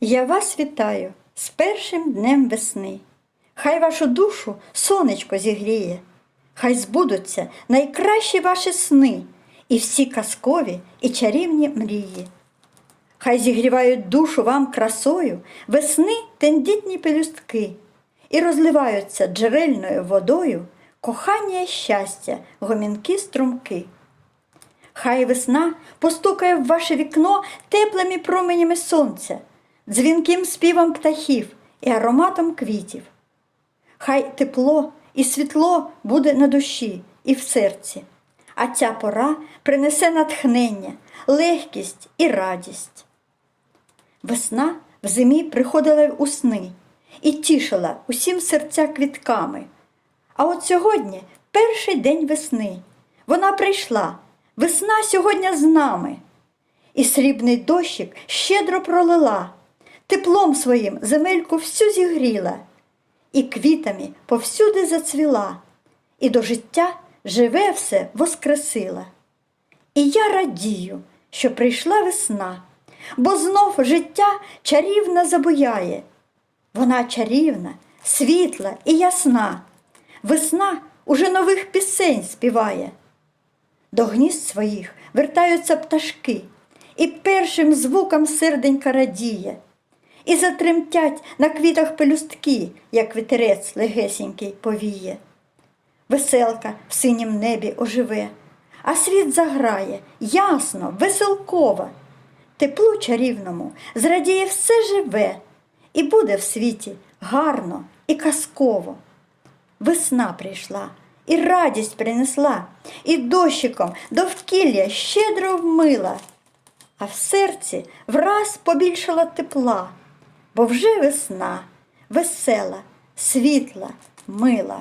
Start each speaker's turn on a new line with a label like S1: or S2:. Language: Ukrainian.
S1: Я вас вітаю з першим днем весни. Хай вашу душу сонечко зігріє, хай збудуться найкращі ваші сни і всі казкові і чарівні мрії. Хай зігрівають душу вам красою весни тендітні пелюстки і розливаються джерельною водою кохання і щастя, гомінки струмки. Хай весна постукає в ваше вікно теплими променями сонця, дзвінким співом птахів і ароматом квітів. Хай тепло і світло буде на душі і в серці, а ця пора принесе натхнення, легкість і радість. Весна в зимі приходила у сни і тішила усім серця квітками. А от сьогодні перший день весни. Вона прийшла. Весна сьогодні з нами. І срібний дощик щедро пролила, теплом своїм земельку всю зігріла, і квітами повсюди зацвіла, і до життя живе все воскресила. І я радію, що прийшла весна, бо знов життя чарівно забуяє. Вона чарівна, світла і ясна. Весна уже нових пісень співає. До гнізд своїх вертаються пташки, і першим звуком серденька радіє, і затремтять на квітах пелюстки, як вітерець легесенький повіє. Веселка в синім небі оживе, а світ заграє ясно, веселково. Теплу чарівному зрадіє все живе, і буде в світі гарно і казково. Весна прийшла і радість принесла, і дощиком довкілля щедро вмила, а в серці враз побільшала тепла, бо вже весна, весела, світла, мила.